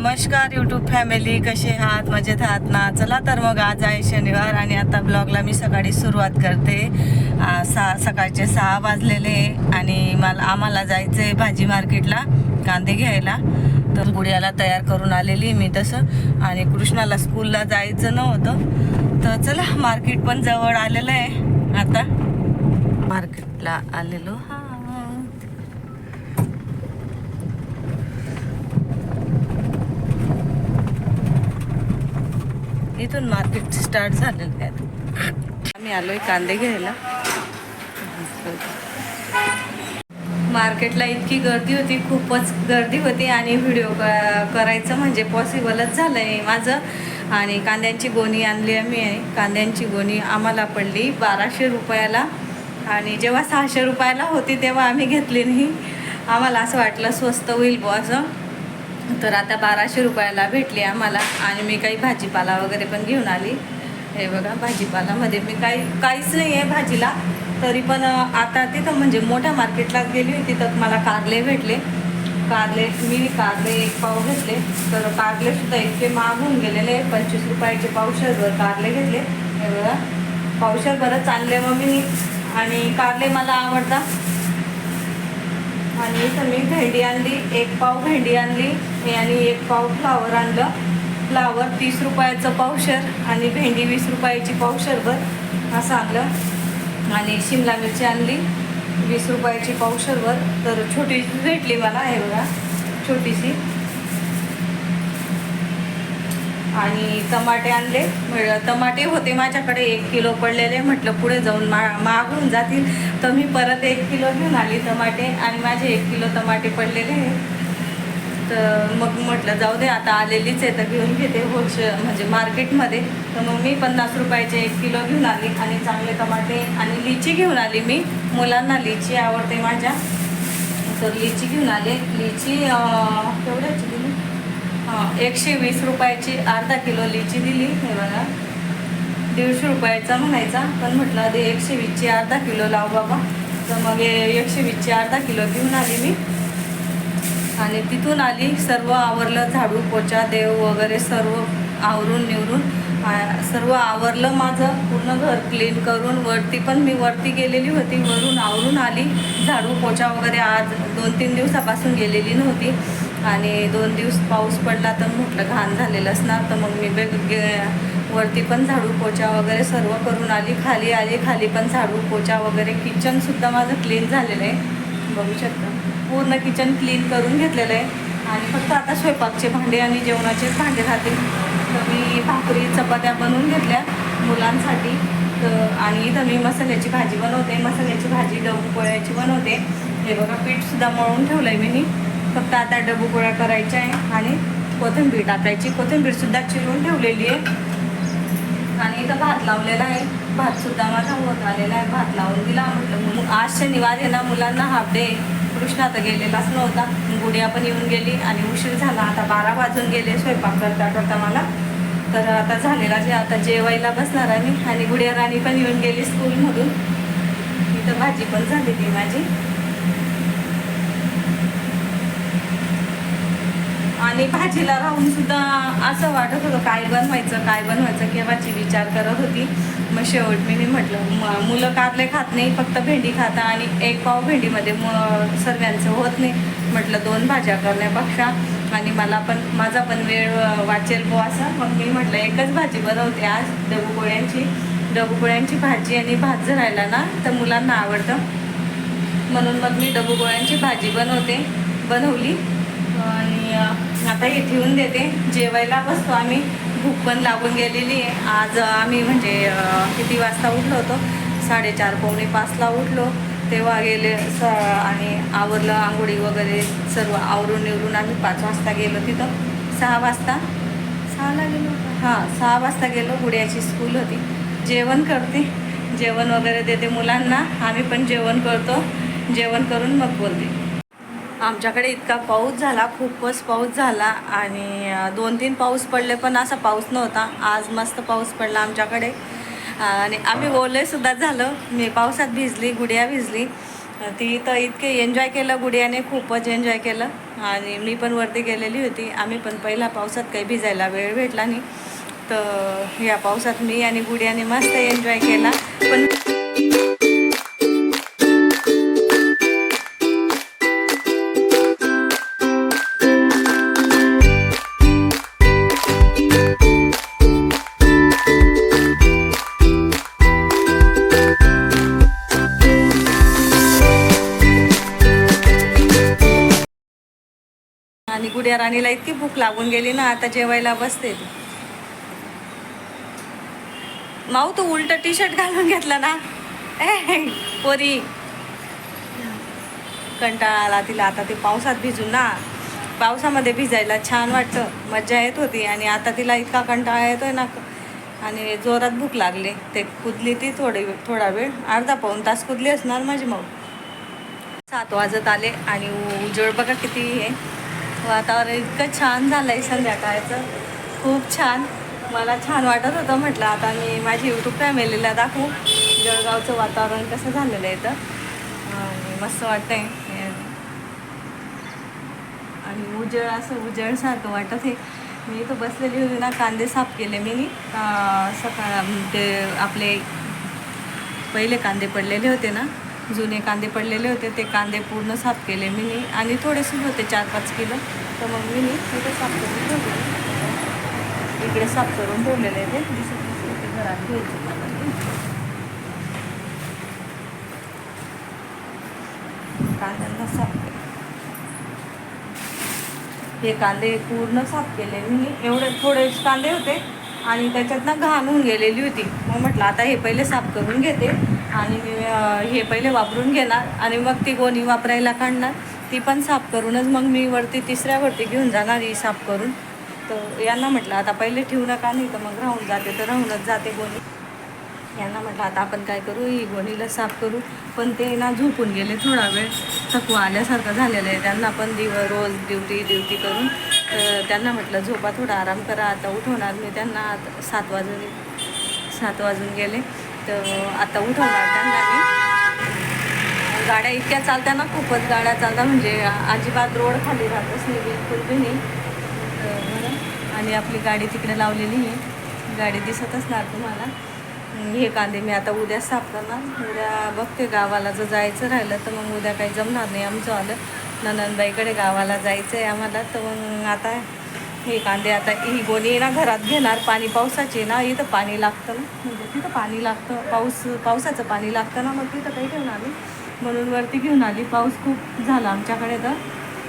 नमस्कार YouTube family कसे आहात? मजेत आहात ना? चला तर मग आज आहे शनिवार आणि आता ब्लॉगला मी सकाळी सुरुवात करते. सहा सकाळचे सहा वाजलेले आणि मला आम्हाला जायचं आहे भाजी मार्केटला कांदे घ्यायला. तर गुडियाला तयार करून आलेली मी तसं. आणि कृष्णाला स्कूलला जायचं नव्हतं. तर चला मार्केट पण जवळ आलेलं आहे. आता मार्केटला आलेलो. हा. इथून मार्केट स्टार्ट झालेलं आहे आम्ही आलो आहे कांदे घ्यायला. मार्केटला इतकी गर्दी होती खूपच गर्दी होती आणि व्हिडिओ करायचं म्हणजे पॉसिबलच झालं आहे माझं. आणि कांद्यांची गोणी आणली आम्ही. आहे कांद्यांची गोणी आम्हाला पडली बाराशे रुपयाला. आणि जेव्हा सहाशे रुपयाला होती तेव्हा आम्ही घेतली नाही. आम्हाला असं वाटलं स्वस्त होईल बुवा असं. तर आता बाराशे रुपयाला भेटली आम्हाला. आणि मी काही भाजीपाला वगैरे पण घेऊन आली. हे बघा भाजीपालामध्ये मी काही काहीच नाही आहे भाजीला. तरी पण आता तिथं म्हणजे मोठ्या मार्केटला गेली होती तर मला कारले भेटले. कारले मी कारले एक पाव घेतले. तर कारले सुद्धा इतके महाग होऊन गेलेले पंचवीस रुपयाचे पावशरभर कारले घेतले. हे बघा पावशरभरच आणले मग मी आणि कारले मला आवडतात. आणि इथं मी भेंडी आणली एक पाव भेंडी आणली. आणि एक पाव फ्लावर आणलं. फ्लावर तीस रुपयाचं पावशर आणि भेंडी वीस रुपयाची पावशरभर असं आणलं. आणि शिमला मिरची आणली. वीस रुपयाची पावशरभर. तर छोटी भेटली मला हे बघा छोटीशी. आणि टमाटे आणले. टमाटे होते माझ्याकडे एक किलो पडलेले. म्हटलं पुढे जाऊन मा मागून जातील. तर मी परत एक किलो घेऊन आली टमाटे. आणि माझे एक किलो टमाटे पडलेले. आहे. तर मग म्हटलं जाऊ दे आता आलेलीच आहे तर घेऊन घेते. होश म्हणजे मार्केटमध्ये. तर मग मी पन्नास रुपयाचे एक किलो घेऊन आली आणि चांगले टमाटे आणि लिची घेऊन आली मी. मुलांना लिची आवडते माझ्या. तर लिची घेऊन आले. लिची केवढ्याची दिली. हां एकशे वीस रुपयाची अर्धा किलो लिची दिली. हे बघा. दीडशे रुपयाचा म्हणायचा. पण म्हटलं ते एकशे वीसची अर्धा किलो लाव बाबा. तर मग एकशे वीसची अर्धा किलो घेऊन आली मी. आणि तिथून आली सर्व आवरलं झाडू पोचा देव वगैरे सर्व आवरून निवरून. सर्व आवरलं माझं पूर्ण घर क्लीन करून वरती पण मी वरती गेलेली होती वरून आवरून आली. झाडू पोचा वगैरे आज दोन तीन दिवसापासून गेलेली नव्हती. आणि दोन दिवस पाऊस पडला तर म्हटलं घाण झालेलं असणार तर मग मी बेग गे- वरती पण झाडू पोचा वगैरे सर्व करून आली. खाली आली खाली पण झाडू पोचा वगैरे किचनसुद्धा माझं क्लीन झालेलं आहे. बघू शकता. पूर्ण किचन क्लीन करून घेतलेलं आहे. आणि फक्त आता स्वयंपाकचे भांडे आणि जेवणाचेच भांडे राहतील. तर मी भाकरी चपात्या बनवून घेतल्या मुलांसाठी. तर आणि इथं मी मसाल्याची भाजी बनवते. मसाल्याची भाजी डबू पोळ्याची बनवते. हे बघा पीठसुद्धा मळून ठेवलं आहे मी. फक्त आता डबू पोळ्या करायच्या आहे आणि कोथिंबीर टाकायची कोथिंबीरसुद्धा चिरून ठेवलेली आहे. आणि इथं भात लावलेला आहे. भातसुद्धा माझा होत आलेला आहे. भात लावून दिला. म्हटलं आज शनिवार आहे ना मुलांना हाफ डे कृष्णा तर गेलेलाच नव्हता गुडिया पण येऊन गेली आणि उशीर झाला. आता बारा वाजून गेले स्वयंपाक करता करता मला. तर आता झालेला जे आता जेवायला बसणार आहे मी. आणि गुडिया राणी पण येऊन गेली स्कूलमधून इथं भाजी पण झालेली माझी. आणि भाजीला राहून सुद्धा असं वाटत होतं काय बनवायचं काय बनवायचं केव्हाची विचार करत होती. मग शेवट मी म्हटलं म- मुलं कारले खात नाही फक्त भेंडी खाता आणि एक पाव भेंडीमध्ये मु सर्वांचं होत नाही. म्हटलं दोन भाज्या करण्यापेक्षा आणि मला पण माझा पण वेळ वाचेल बो असं. मग मी म्हटलं एकच भाजी बनवते आज डबूपोळ्यांची डबूपोळ्यांची भाजी आणि भात जर राहिला ना तर मुलांना आवडतं. म्हणून मग मी डबूपोळ्यांची भाजी बनवते बनवली. आणि आता हे ठेवून देते. जेवायला बसतो आम्ही. भूक पण लागून गेलेली आहे. आज आम्ही म्हणजे किती वाजता उठलो होतो? साडेचार पावणे पाचला उठलो. तेव्हा गेले स आणि आवरलं आंघोळी वगैरे सर्व आवरून निवरून आम्ही पाच वाजता गेलो तिथं. सहा वाजता? सहाला गेलो हां सहा वाजता गेलो. गुड्याची स्कूल होती. जेवण करते. जेवण वगैरे देते मुलांना. आम्ही पण जेवण करतो. जेवण करून मग बोलते. आमच्याकडे इतका पाऊस झाला खूपच पाऊस झाला आणि दोन तीन पाऊस पडले पण असा पाऊस नव्हता. आज मस्त पाऊस पडला आमच्याकडे. आणि आम्ही ओलेसुद्धा झालं. मी पावसात भिजली गुडिया भिजली. ती तर इतके एन्जॉय केलं गुडियाने खूपच एन्जॉय केलं. आणि मी पण वरती गेलेली होती. आम्ही पण पहिला पावसात काही भिजायला वेळ भेटला नाही. तर या पावसात मी आणि गुडियाने मस्त एन्जॉय केला. पण गुड्या राणीला इतकी भूक लागून गेली ना आता जेवायला बसते माऊ तू उलट टी शर्ट घालून घेतला ना? ए पोरी. कंटाळा आला तिला. आता ते पावसात भिजून ना पावसामध्ये भिजायला छान वाटतं. मज्जा येत होती आणि आता तिला इतका कंटाळा येतोय ना. आणि जोरात भूक लागली. ते कुदली ती थोडी थोडा वेळ. अर्धा पाऊन तास कुदली असणार माझी माऊ. सात वाजत आले आणि उजळ बघा किती आहे वातावरण इतकं छान झालं आहे संध्याकाळचं. खूप छान. मला छान वाटत होतं म्हटलं आता मी माझी यूट्यूब फॅमिलीला दाखवू. जळगावचं वातावरण कसं झालेलं आहे तर मस्त वाटतं आहे आणि उजळ असं उजळसारखं वाटत आहे. मी इथं बसलेली होती ना कांदे साफ केले मी. सकाळ ते आपले पहिले कांदे पडलेले होते ना जुने कांदे पडलेले होते ते कांदे पूर्ण साफ केले मी आणि थोडेसे होते चार पाच किलो. तर मग मी नी साफ करून ठेवले. इकडे साफ करून ठेवलेले ते दिसत ते घरात घ्यायचे मला कांद्यांना साफ केले. हे कांदे पूर्ण साफ केले मी एवढे थोडे कांदे होते आणि त्याच्यात ना घाण होऊन गेलेली होती. मग म्हटलं आता हे पहिले साफ करून घेते. आणि मी हे पहिले वापरून घेणार आणि मग ती गोणी वापरायला काढणार. ती पण साफ करूनच मग मी वरती तिसऱ्यावरती घेऊन जाणार ही साफ करून. तर यांना म्हटलं आता पहिले ठेवू नका नाही तर मग राहून जाते तर राहूनच जाते गोणी. यांना म्हटलं आता आपण काय करू ही गोणीला साफ करू. पण ते ना झोपून गेले थोडा वेळ. थकवा आल्यासारखं झालेलं आहे त्यांना पण दिव रोज ड्युटी ड्युटी करून. तर त्यांना म्हटलं झोपा थोडा आराम करा आता उठवणार. मी त्यांना आता सात वाजून सात वाजून गेले. तर आता उठवणार त्यांना मी. गाड्या इतक्या चालत्या ना खूपच गाड्या चालतात म्हणजे अजिबात रोड खाली राहतच नाही बिलकुल बी नाही. तर आणि आपली गाडी तिकडे लावलेली आहे. गाडी दिसत असणार तुम्हाला. हे कांदे मी आता उद्या साफ करणार. उद्या बघते गावाला जर जायचं राहिलं तर मग उद्या काही जमणार नाही. आमचं आलं. ननंदबाईकडे गावाला जायचं आहे आम्हाला. तर मग आता हे कांदे आता ही गोणी ना घरात घेणार. पाणी पावसाचे ना इथं पाणी लागतं ना. म्हणजे तिथं पाणी लागतं. पाऊस पावसाचं पाणी लागतं ना मग तिथं काही घेऊन आली म्हणून वरती घेऊन आली. पाऊस खूप झाला आमच्याकडे तर.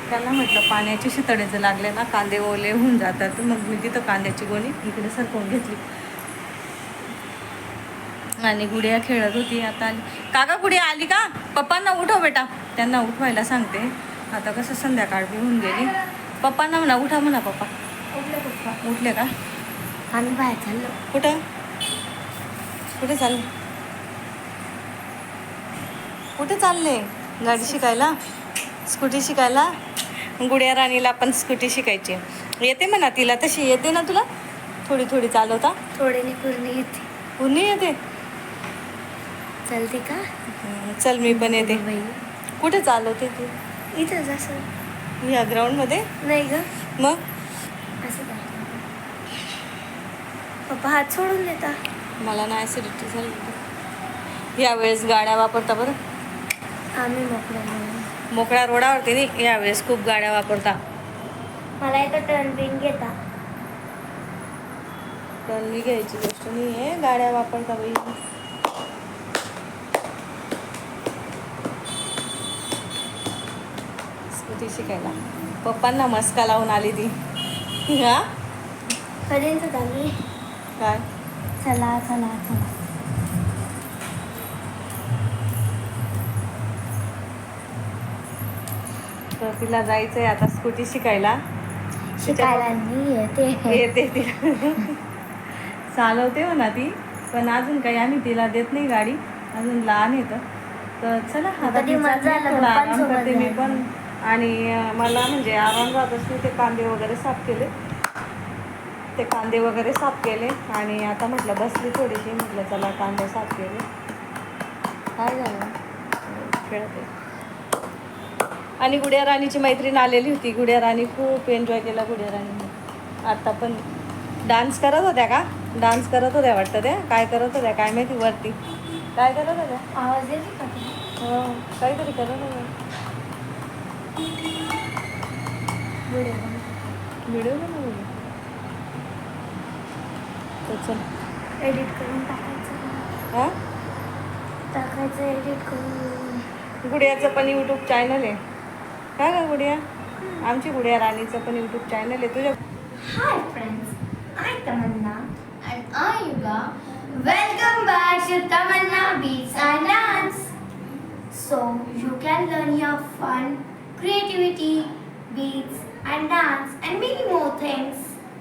त्यांना म्हटलं पाण्याचे शितळे जर लागले ना कांदे ओले होऊन जातात. मग मी तिथं कांद्याची गोणी इकडे सरकवून घेतली. आणि गुडिया खेळत होती आता. आली काका गुडिया आली का? पप्पांना उठव बेटा. त्यांना उठवायला सांगते. आता कसं संध्याकाळ बी होऊन गेली. पप्पांना म्हणा उठा म्हणा पप्पा. उठले पप्पा. उठले का? आम्ही बाहेर चाललो. कुठं? कुठे चालले? कुठे चालले? गाडी शिकायला? स्कूटी शिकायला? गुडिया राणीला पण स्कूटी शिकायची. येते म्हणा तिला तशी येते ना तुला? थोडी थोडी चालवता? थोडे पूर्ण येते. पूर्ण येते? चालते का? चल मी पण येते. कुठे चालवते तू? इथंच असं या ग्राउंडमध्ये नाही ग. मग? असं काय पप्पा हात सोडून देता. मला ना ॲसिडिटी झाली. यावेळेस गाड्या वापरता बरं. आम्ही मोकळं म्हणून मोकळ्या रोडावरती नाही? यावेळेस खूप गाड्या वापरता. मला एका टर्न बिन घेता. मी घ्यायची गोष्ट नाही आहे गाड्या वापरता बाई. स्कूटी शिकायला. पप्पांना मस्का लावून आली ती. हा? चालू आहे काय? चला चला चला. तर तिला जायचंय आता स्कूटी शिकायला. शिकायला नाही येते. येते ती. चालवते म्हणा ती पण अजून काही आम्ही तिला देत नाही गाडी. अजून लहान येतं तर. चला आता ती मजा आराम करते मी. पण आणि मला म्हणजे आराम राहत असते ते कांदे वगैरे साफ केले. ते कांदे वगैरे साफ केले आणि आता म्हटलं बसली थोडीशी म्हटलं चला कांदे साफ केले काय झालं? खेळते. आणि गुडिया राणीची मैत्रीण आलेली होती. गुडिया राणी खूप एन्जॉय केला गुडिया राणीने. आता पण डान्स करत होत्या का? डान्स करत होत्या वाटतं त्या? काय करत होत्या? काय माहिती वरती. काय करत होत्या? आवाज येते का? हो काहीतरी करत होत्या. व्हिडिओ बनव. तर चल एडिट करून टाकायचं हां टाकायचं एडिट करून गुडियाचं पण यूट्यूब चॅनल आहे काय का गुडिया आमची गुडिया राणीचं पण यूट्यूब चॅनल आहे तुझ्या friends, I'm Tamanna and I'm Yuga. Welcome back to Tamanna Beats and Dance. So you can learn your fun, creativity, beats and dance and many more things.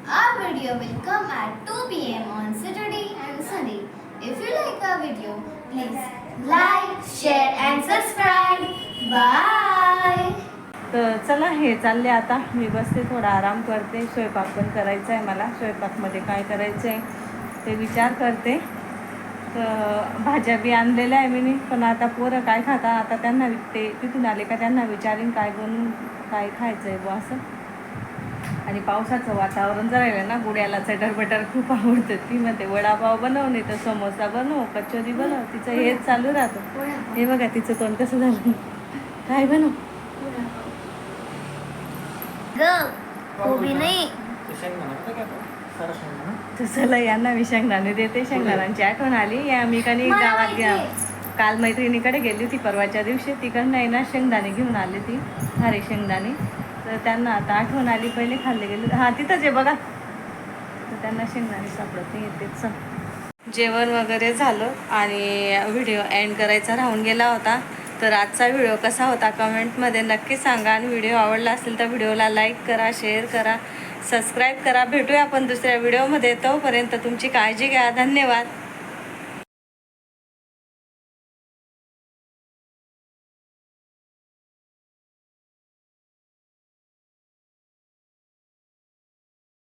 Our video will come at 2 p.m. on Saturday and Sunday. If you like our video, please like, share and subscribe. Bye. तर चला हे चालले आता मी बसते थोडा आराम करते स्वयंपाक पण करायचा आहे मला स्वयंपाकमध्ये काय करायचं आहे ते विचार करते तर भाज्या बी आणलेल्या आहे मी पण आता पोरं काय खाता आता त्यांना वि- ते तिथून आले का त्यांना विचारीन काय बनवून काय खायचं आहे बुवा असं. आणि पावसाचं वातावरण जर राहिलं ना गुड्याला चटर बटर खूप आवडतं. ती म्हणते वडापाव बनव नाही तर समोसा बनव कचोरी बनव तिचं हेच चालू राहतं. हे बघा तिचं तोंड कसं झालं? काय बनव? नाही. चला यांना मी शेंगदाणे देते. शेंगदाण्यांची आठवण आली. या मी मला गावात घ्या. काल मैत्रिणीकडे गेली होती परवाच्या दिवशी. तिकडनं आहे ना शेंगदाणे घेऊन आली ती. हरे शेंगदाणे. तर त्यांना आता आठवण आली. पहिले खाल्ले गेले हां तिथंच आहे बघा. तर त्यांना शेंगदाणे सापडत नाही येतेच जेवण वगैरे झालं आणि व्हिडिओ एंड करायचा राहून गेला होता. तर आजचा व्हिडिओ कसा होता कमेंटमध्ये नक्की सांगा. आणि व्हिडिओ आवडला असेल तर व्हिडिओला लाईक करा शेअर करा. सबस्क्राईब करा. भेटूया आपण दुसऱ्या व्हिडिओमध्ये तोपर्यंत तुमची काळजी घ्या. धन्यवाद.